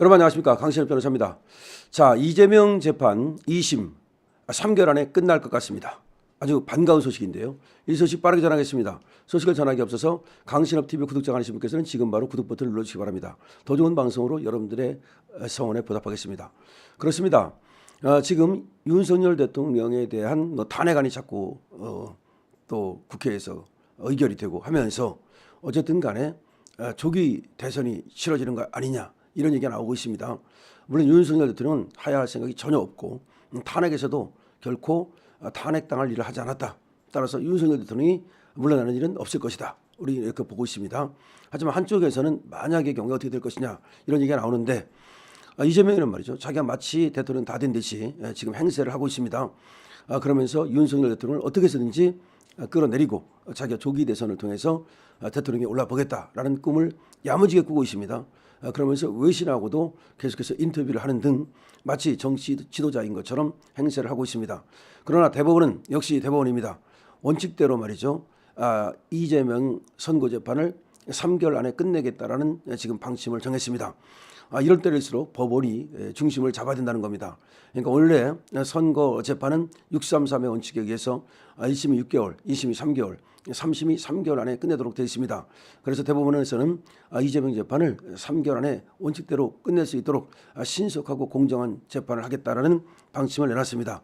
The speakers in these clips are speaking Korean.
여러분 안녕하십니까 강신엽 변호사입니다. 자 이재명 재판 2심 3개월 안에 끝날 것 같습니다. 아주 반가운 소식인데요. 이 소식 빠르게 전하겠습니다. 소식을 전하기 앞서서 강신업 TV 구독자 아니신 분께서는 지금 바로 구독 버튼을 눌러주시기 바랍니다. 더 좋은 방송으로 여러분들의 성원에 보답하겠습니다. 그렇습니다. 어, 지금 윤석열 대통령에 대한 뭐 탄핵안이 자꾸 어, 또 국회에서 의결이 되고 하면서 어쨌든 간에 어, 조기 대선이 치러지는 거 아니냐 이런 얘기가 나오고 있습니다. 물론 윤석열 대통령은 하야할 생각이 전혀 없고 음, 탄핵에서도 결코 어, 탄핵당할 일을 하지 않았다. 따라서 윤석열 대통령이 물러나는 일은 없을 것이다. 우리 이렇게 보고 있습니다. 하지만 한쪽에서는 만약의 경우가 어떻게 될 것이냐 이런 얘기가 나오는데 아, 이재명이는 말이죠. 자기가 마치 대통령 다 된 듯이 예, 지금 행세를 하고 있습니다. 아, 그러면서 윤석열 대통령을 어떻게 해서든지 아, 끌어내리고 자기가 조기 대선을 통해서 아, 대통령에 올라보겠다라는 꿈을 야무지게 꾸고 있습니다. 아, 그러면서 외신하고도 계속해서 인터뷰를 하는 등 마치 정치 지도자인 것처럼 행세를 하고 있습니다. 그러나 대법원은 역시 대법원입니다. 원칙대로 말이죠. 아, 이재명 선고 재판을 3개월 안에 끝내겠다라는 지금 방침을 정했습니다. 아, 이럴 때일수록 법원이 에, 중심을 잡아야 된다는 겁니다. 그러니까 원래 선거 재판은 633의 원칙에 의해서 아, 1심이 6개월, 2심이 3개월, 3심이 3개월 안에 끝내도록 되어 있습니다. 그래서 대법원에서는 아, 이재명 재판을 3개월 안에 원칙대로 끝낼 수 있도록 아, 신속하고 공정한 재판을 하겠다라는 방침을 내놨습니다.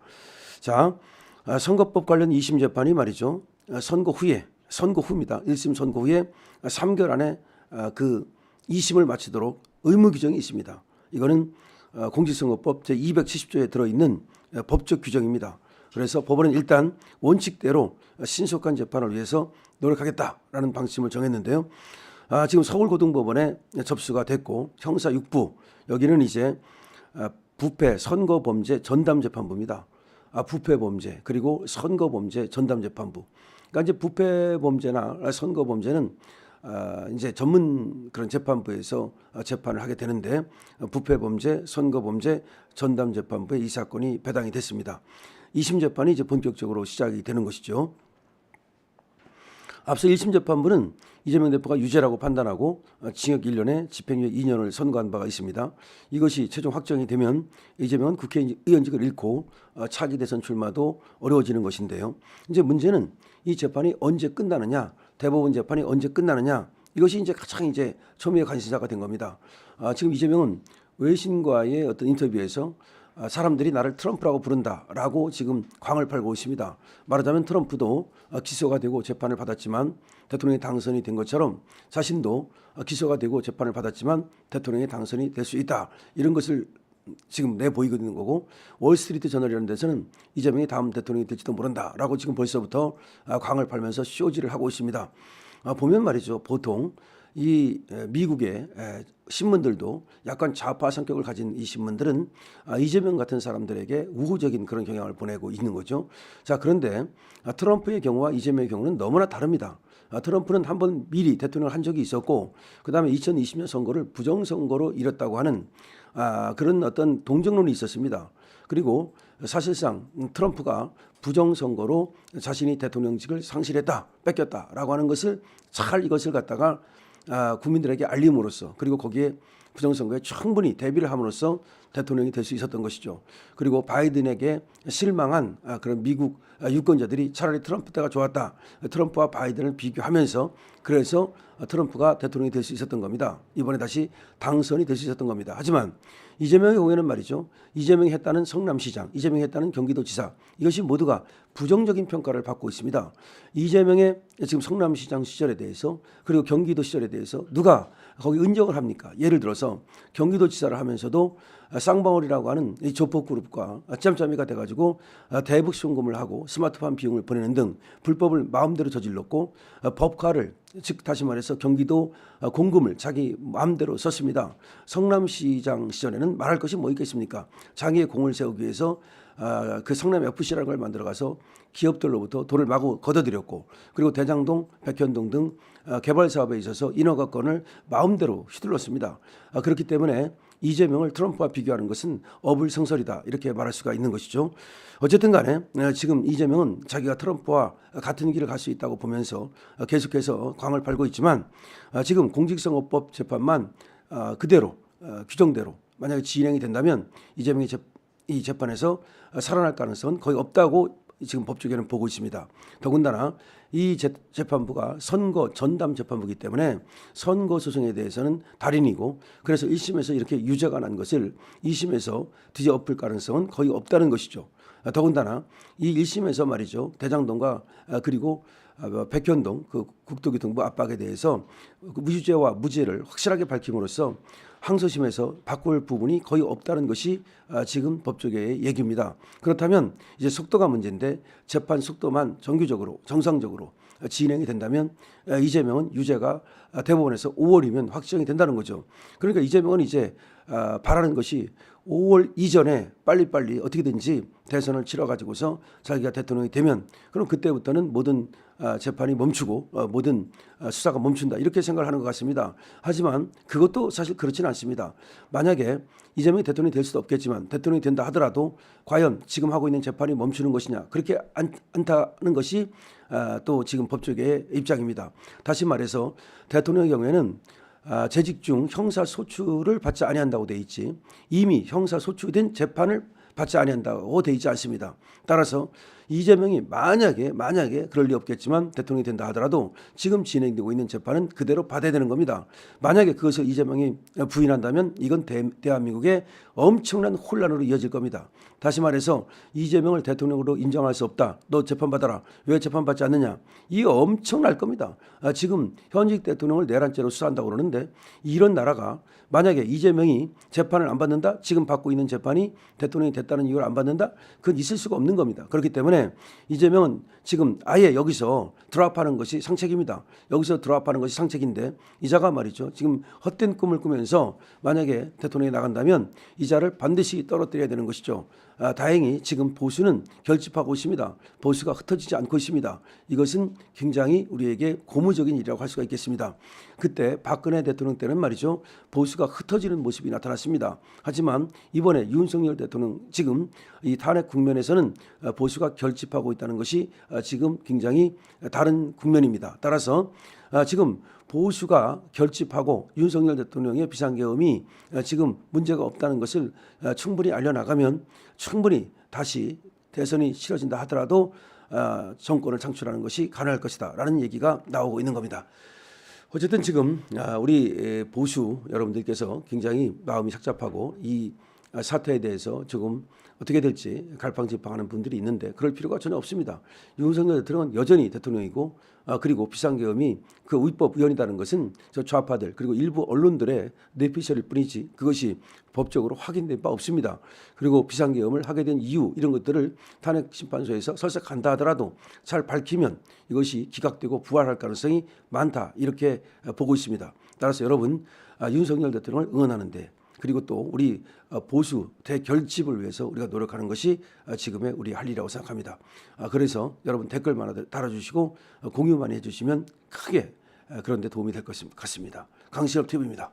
자, 아, 선거법 관련 2심 재판이 말이죠. 아, 선거 후에 선거 후입니다. 1심 선거 후에 3개월 안에 아, 그 2심을 마치도록 의무 규정이 있습니다. 이거는 어, 공직선거법 제 270조에 들어있는 어, 법적 규정입니다. 그래서 법원은 일단 원칙대로 신속한 재판을 위해서 노력하겠다라는 방침을 정했는데요. 아, 지금 서울고등법원에 접수가 됐고 형사 6부 여기는 이제 아, 부패 선거범죄 전담재판부입니다. 아, 부패범죄 그리고 선거범죄 전담재판부. 그러니까 이제 부패범죄나 선거범죄는 아, 이제 전문 그런 재판부에서 어, 재판을 하게 되는데 어, 부패 범죄, 선거 범죄 전담 재판부에 이 사건이 배당이 됐습니다. 2심 재판이 이제 본격적으로 시작이 되는 것이죠. 앞서 1심 재판부는 이재명 대표가 유죄라고 판단하고 어, 징역 1년에 집행유예 2년을 선고한 바가 있습니다. 이것이 최종 확정이 되면 이재명은 국회의원직을 잃고 어, 차기 대선 출마도 어려워지는 것인데요. 이제 문제는 이 재판이 언제 끝나느냐, 대법원 재판이 언제 끝나느냐 이것이 이제 가장 이제 초미의 관심사가 된 겁니다. 아, 지금 이재명은 외신과의 어떤 인터뷰에서 아, 사람들이 나를 트럼프라고 부른다라고 지금 광을 팔고 있습니다. 말하자면 트럼프도 아, 기소가 되고 재판을 받았지만 대통령이 당선이 된 것처럼 자신도 아, 기소가 되고 재판을 받았지만 대통령이 당선이 될 수 있다. 이런 것을 지금 내 보이고 있는 거고 월스트리트 저널이라는 데서는 이재명이 다음 대통령이 될지도 모른다라고 지금 벌써부터 아, 광을 팔면서 쇼지를 하고 있습니다. 아, 보면 말이죠. 보통 이 에, 미국의 에, 신문들도 약간 좌파 성격을 가진 이 신문들은 아, 이재명 같은 사람들에게 우호적인 그런 경향을 보내고 있는 거죠. 자 그런데 아, 트럼프의 경우와 이재명의 경우는 너무나 다릅니다. 아, 트럼프는 한 번 미리 대통령을 한 적이 있었고 그다음에 2020년 선거를 부정선거로 이뤘다고 하는 아, 그런 어떤 동정론이 있었습니다. 그리고 사실상 트럼프가 부정선거로 자신이 대통령직을 상실했다, 뺏겼다라고 하는 것을 잘 이것을 갖다가 아, 국민들에게 알림으로써 그리고 거기에 부정선거에 충분히 대비를 함으로써 대통령이 될 수 있었던 것이죠. 그리고 바이든에게 실망한 아, 그런 미국 아, 유권자들이 차라리 트럼프 때가 좋았다. 트럼프와 바이든을 비교하면서 그래서 트럼프가 대통령이 될 수 있었던 겁니다. 이번에 다시 당선이 될 수 있었던 겁니다. 하지만 이재명의 경우에는 말이죠. 이재명이 했다는 성남시장, 이재명이 했다는 경기도지사 이것이 모두가 부정적인 평가를 받고 있습니다. 이재명의 지금 성남시장 시절에 대해서 그리고 경기도 시절에 대해서 누가 거기 은정을 합니까? 예를 들어 서 경기도지사를 하면서도 쌍방울이라고 하는 이 조폭그룹과 짬짬이가 돼가지고 대북 송금을 하고 스마트폰 비용을 보내는 등 불법을 마음대로 저질렀고 법화를 즉 다시 말해서 경기도 공금을 자기 마음대로 썼습니다. 성남시장 시절에는 말할 것이 뭐 있겠습니까? 자기의 공을 세우기 위해서 아, 그 성남 FC라는 걸 만들어 가서 기업들로부터 돈을 마구 걷어들였고 그리고 대장동, 백현동 등 아, 개발 사업에 있어서 인허가권을 마음대로 휘둘렀습니다. 아, 그렇기 때문에 이재명을 트럼프와 비교하는 것은 어불성설이다 이렇게 말할 수가 있는 것이죠. 어쨌든 간에 어, 지금 이재명은 자기가 트럼프와 같은 길을 갈 수 있다고 보면서 어, 계속해서 광을 팔고 있지만 어, 지금 공직선거법 재판만 어, 그대로 어, 규정대로 만약에 진행이 된다면 이재명이 재, 이 재판에서 어, 살아날 가능성은 거의 없다고 지금 법조계는 보고 있습니다. 더군다나 이 재, 재판부가 선거 전담 재판부이기 때문에 선거 소송에 대해서는 달인이고 그래서 1심에서 이렇게 유죄가 난 것을 2심에서 뒤져 엎을 가능성은 거의 없다는 것이죠. 아, 더군다나 이 1심에서 말이죠. 대장동과 아, 그리고 아, 뭐 백현동 그 국토교통부 압박에 대해서 그 무죄와 무죄를 확실하게 밝힘으로써 항소심에서 바꿀 부분이 거의 없다는 것이 아, 지금 법조계의 얘기입니다. 그렇다면 이제 속도가 문제인데 재판 속도만 정규적으로 정상적으로 진행이 된다면 아, 이재명은 유죄가 아, 대법원에서 5월이면 확정이 된다는 거죠. 그러니까 이재명은 이제 아, 바라는 것이 5월 이전에 빨리빨리 어떻게든지 대선을 치러 가지고서 자기가 대통령이 되면 그럼 그때부터는 모든 아, 재판이 멈추고 어, 모든 아, 수사가 멈춘다 이렇게 생각을 하는 것 같습니다. 하지만 그것도 사실 그렇지는 않습니다. 만약에 이재명이 대통령이 될 수도 없겠지만 대통령이 된다 하더라도 과연 지금 하고 있는 재판이 멈추는 것이냐 그렇게 않, 않다는 것이 아, 또 지금 법조계의 입장입니다. 다시 말해서 대통령의 경우에는 아, 재직 중 형사 소추를 받지 아니한다고 돼 있지 이미 형사 소추된 재판을 받지 아니한다고 돼 있지 않습니다. 따라서 이재명이 만약에 만약에 그럴 리 없겠지만 대통령이 된다 하더라도 지금 진행되고 있는 재판은 그대로 받아야 되는 겁니다. 만약에 그것을 이재명이 부인한다면 이건 대, 대한민국의 엄청난 혼란으로 이어질 겁니다. 다시 말해서 이재명을 대통령으로 인정할 수 없다. 너 재판 받아라. 왜 재판 받지 않느냐? 이게 엄청날 겁니다. 아, 지금 현직 대통령을 내란죄로 수사한다고 그러는데 이런 나라가 만약에 이재명이 재판을 안 받는다? 지금 받고 있는 재판이 대통령이 됐다는 이유를 안 받는다? 그건 있을 수가 없는 겁니다. 그렇기 때문에 이재명은 지금 아예 여기서 드랍하는 것이 상책입니다. 여기서 드랍하는 것이 상책인데 이자가 말이죠. 지금 헛된 꿈을 꾸면서 만약에 대통령이 나간다면 이자를 반드시 떨어뜨려야 되는 것이죠. 아, 다행히 지금 보수는 결집하고 있습니다. 보수가 흩어지지 않고 있습니다. 이것은 굉장히 우리에게 고무적인 일이라고 할 수가 있겠습니다. 그때 박근혜 대통령 때는 말이죠. 보수가 흩어지는 모습이 나타났습니다. 하지만 이번에 윤석열 대통령 지금 이 탄핵 국면에서는 어, 보수가 결집하고 있다는 것이 어, 지금 굉장히 다른 국면입니다. 따라서 아, 지금 보수가 결집하고 윤석열 대통령의 비상계엄이 아, 지금 문제가 없다는 것을 아, 충분히 알려나가면 충분히 다시 대선이 치러진다 하더라도 아, 정권을 창출하는 것이 가능할 것이다 라는 얘기가 나오고 있는 겁니다. 어쨌든 지금 아, 우리 에, 보수 여러분들께서 굉장히 마음이 착잡하고 이 아, 사태에 대해서 조금 어떻게 될지 갈팡질팡하는 분들이 있는데 그럴 필요가 전혀 없습니다. 윤석열 대통령은 여전히 대통령이고 아, 그리고 비상계엄이 그 위법 위헌이라는 것은 저 좌파들 그리고 일부 언론들의 뇌피셜일 뿐이지 그것이 법적으로 확인된 바 없습니다. 그리고 비상계엄을 하게 된 이유 이런 것들을 탄핵 심판소에서 설득한다 하더라도 잘 밝히면 이것이 기각되고 부활할 가능성이 많다 이렇게 보고 있습니다. 따라서 여러분 아, 윤석열 대통령을 응원하는데 그리고 또 우리 어, 보수 대결집을 위해서 우리가 노력하는 것이 어, 지금의 우리 할 일이라고 생각합니다. 아, 그래서 여러분 댓글 많이 달아주시고 어, 공유 많이 해주시면 크게 어, 그런 데 도움이 될 것 같습니다. 강시엽 TV입니다.